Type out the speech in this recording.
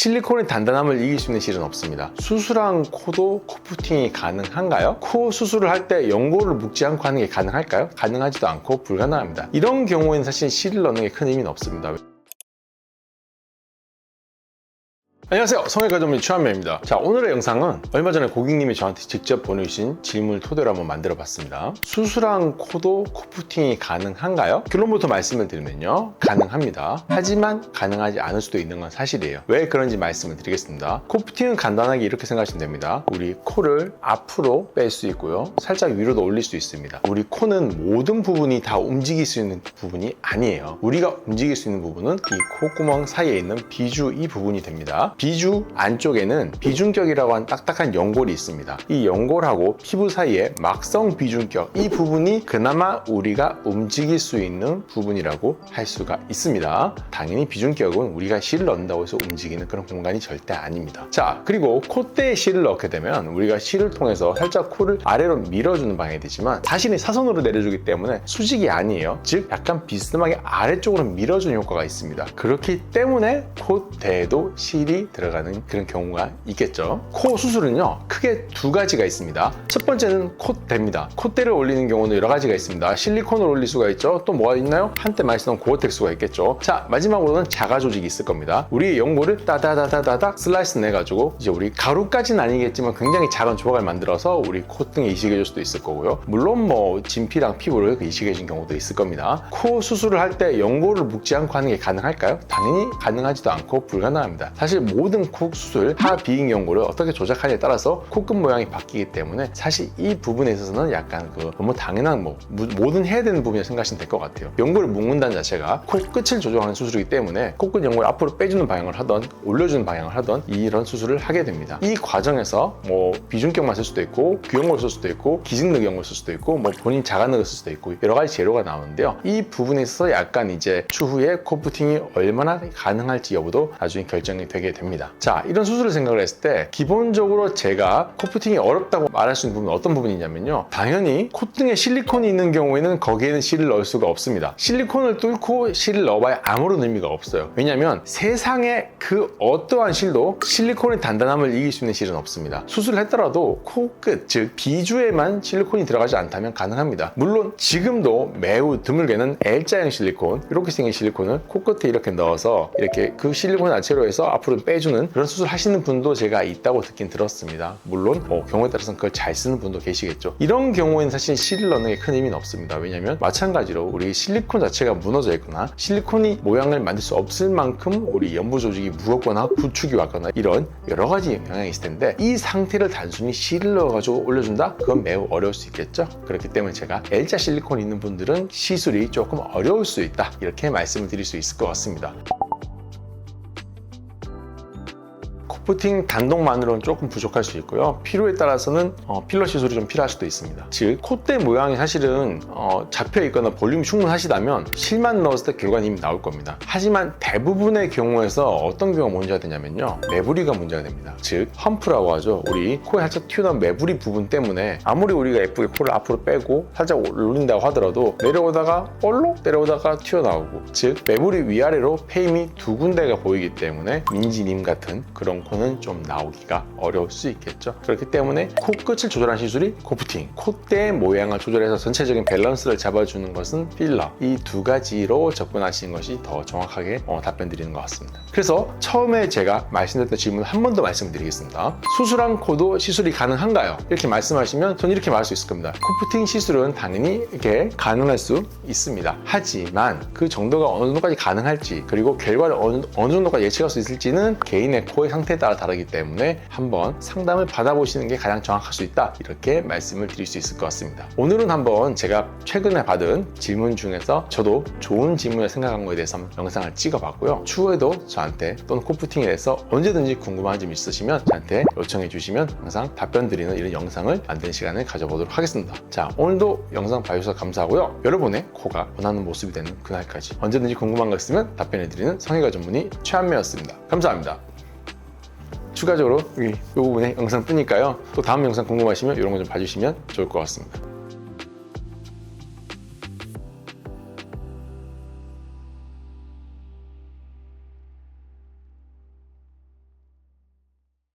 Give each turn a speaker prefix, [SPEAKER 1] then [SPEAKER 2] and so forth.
[SPEAKER 1] 실리콘의 단단함을 이길 수 있는 실은 없습니다. 수술한 코도 코프팅이 가능한가요? 코 수술을 할 때 연고를 묶지 않고 하는 게 가능할까요? 가능하지도 않고 불가능합니다. 이런 경우에는 사실 실을 넣는 게 큰 의미는 없습니다. 안녕하세요. 성형외과 전문의 최한명입니다. 자 오늘의 영상은 얼마 전에 고객님이 저한테 직접 보내주신 질문을 토대로 한번 만들어 봤습니다. 수술한 코도 코프팅이 가능한가요? 결론부터 말씀을 드리면요. 가능합니다. 하지만 가능하지 않을 수도 있는 건 사실이에요. 왜 그런지 말씀을 드리겠습니다. 코프팅은 간단하게 이렇게 생각하시면 됩니다. 우리 코를 앞으로 뺄 수 있고요. 살짝 위로도 올릴 수 있습니다. 우리 코는 모든 부분이 다 움직일 수 있는 부분이 아니에요. 우리가 움직일 수 있는 부분은 이 콧구멍 사이에 있는 비주 이 부분이 됩니다 비주 안쪽에는 비중격이라고 하는 딱딱한 연골이 있습니다. 이 연골하고 피부 사이에 막성 비중격 이 부분이 그나마 우리가 움직일 수 있는 부분이라고 할 수가 있습니다. 당연히 비중격은 우리가 실을 넣는다고 해서 움직이는 그런 공간이 절대 아닙니다. 자 그리고 콧대에 실을 넣게 되면 우리가 실을 통해서 살짝 코를 아래로 밀어주는 방향이 되지만 자신이 사선으로 내려주기 때문에 수직이 아니에요. 즉 약간 비스듬하게 아래쪽으로 밀어주는 효과가 있습니다. 그렇기 때문에 콧대에도 실이 들어가는 그런 경우가 있겠죠. 코 수술은요, 크게 두 가지가 있습니다. 첫 번째는 콧대입니다. 콧대를 올리는 경우는 여러 가지가 있습니다. 실리콘을 올릴 수가 있죠. 또 뭐가 있나요? 한때 많이 쓰던 고어텍스가 있겠죠. 자, 마지막으로는 자가 조직이 있을 겁니다. 우리 연골을 따다다다다닥 슬라이스 내가지고 이제 우리 가루까지는 아니겠지만 굉장히 작은 조각을 만들어서 우리 콧등에 이식해줄 수도 있을 거고요. 물론 뭐 진피랑 피부를 이식해준 경우도 있을 겁니다. 코 수술을 할 때 연골을 묶지 않고 하는 게 가능할까요? 당연히 가능하지도 않고 불가능합니다. 사실 모든 코 수술 하비행 연골을 어떻게 조작하냐에 따라서 코끝 모양이 바뀌기 때문에 사실 이 부분에 있어서는 약간 그 너무 당연한 뭐 무- 뭐든 해야 되는 부분이라고 생각하시면 될 것 같아요. 연골을 묶는다는 자체가 코끝을 조정하는 수술이기 때문에 코끝 연골을 앞으로 빼주는 방향을 하던 올려주는 방향을 하던 이런 수술을 하게 됩니다. 이 과정에서 뭐 비중격만 쓸 수도 있고 귀연골 쓸 수도 있고 기증능 연골 쓸 수도 있고 뭐 본인 자가능을 쓸 수도 있고 여러 가지 재료가 나오는데요. 이 부분에 있어서 약간 이제 추후에 코프팅이 얼마나 가능할지 여부도 나중에 결정이 되게 됩니다. 자, 이런 수술을 생각을 했을 때 기본적으로 제가 코프팅이 어렵다고 말할 수 있는 부분은 어떤 부분이냐면요. 당연히 콧등에 실리콘이 있는 경우에는 거기에는 실을 넣을 수가 없습니다. 실리콘을 뚫고 실을 넣어봐야 아무런 의미가 없어요. 왜냐하면 세상에 그 어떠한 실도 실리콘의 단단함을 이길 수 있는 실은 없습니다. 수술을 했더라도 코끝, 즉 비주에만 실리콘이 들어가지 않다면 가능합니다. 물론 지금도 매우 드물게는 L자형 실리콘, 이렇게 생긴 실리콘을 코끝에 이렇게 넣어서 이렇게 그 실리콘 자체로 해서 앞으로 빼 주는 그런 수술 하시는 분도 제가 있다고 듣긴 들었습니다. 물론 뭐 경우에 따라서는 그걸 잘 쓰는 분도 계시겠죠. 이런 경우에는 사실 실을 넣는 게 큰 의미는 없습니다. 왜냐하면 마찬가지로 우리 실리콘 자체가 무너져 있거나 실리콘이 모양을 만들 수 없을 만큼 우리 연부 조직이 무겁거나 구축이 왔거나 이런 여러 가지 영향이 있을 텐데 이 상태를 단순히 실을 넣어가지고 올려준다? 그건 매우 어려울 수 있겠죠. 그렇기 때문에 제가 L자 실리콘이 있는 분들은 시술이 조금 어려울 수 있다 이렇게 말씀을 드릴 수 있을 것 같습니다. 코프팅 단독만으로는 조금 부족할 수 있고요. 필요에 따라서는 어, 필러 시술이 좀 필요할 수도 있습니다. 즉 콧대 모양이 사실은 어, 잡혀 있거나 볼륨이 충분하시다면 실만 넣었을 때 결과는 이미 나올 겁니다. 하지만 대부분의 경우에서 어떤 경우가 문제가 되냐면요. 매부리가 문제가 됩니다. 즉 험프라고 하죠. 우리 코에 살짝 튀어나온 매부리 부분 때문에 아무리 우리가 예쁘게 코를 앞으로 빼고 살짝 올린다고 하더라도 내려오다가 볼록 내려오다가 튀어나오고 즉 매부리 위아래로 페임이 두 군데가 보이기 때문에 민지님 같은 그런 코는 좀 나오기가 어려울 수 있겠죠. 그렇기 때문에 코끝을 조절한 시술이 코프팅, 콧대 모양을 조절해서 전체적인 밸런스를 잡아주는 것은 필러. 이 두 가지로 접근하시는 것이 더 정확하게 어, 답변 드리는 것 같습니다. 그래서 처음에 제가 말씀드렸던 질문 한 번 더 말씀드리겠습니다. 수술한 코도 시술이 가능한가요? 이렇게 말씀하시면 저는 이렇게 말할 수 있을 겁니다. 코프팅 시술은 당연히 이렇게 가능할 수 있습니다. 하지만 그 정도가 어느 정도까지 가능할지 그리고 결과를 어느, 어느 정도까지 예측할 수 있을지는 개인의 코의 상태에 따라 다르기 때문에 한번 상담을 받아보시는 게 가장 정확할 수 있다 이렇게 말씀을 드릴 수 있을 것 같습니다. 오늘은 한번 제가 최근에 받은 질문 중에서 저도 좋은 질문을 생각한 거에 대해서 영상을 찍어봤고요. 추후에도 저한테 또는 코프팅에 대해서 언제든지 궁금한 점 있으시면 저한테 요청해 주시면 항상 답변 드리는 이런 영상을 만드는 시간을 가져보도록 하겠습니다. 자 오늘도 영상 봐주셔서 감사하고요. 여러분의 코가 원하는 모습이 되는 그날까지 언제든지 궁금한 거 있으면 답변해 드리는 성형외과 전문의 최한매였습니다. 감사합니다. 추가적으로 이 부분에 영상 뜨니까요. 또 다음 영상 궁금하시면 이런 거 좀 봐주시면 좋을 것 같습니다.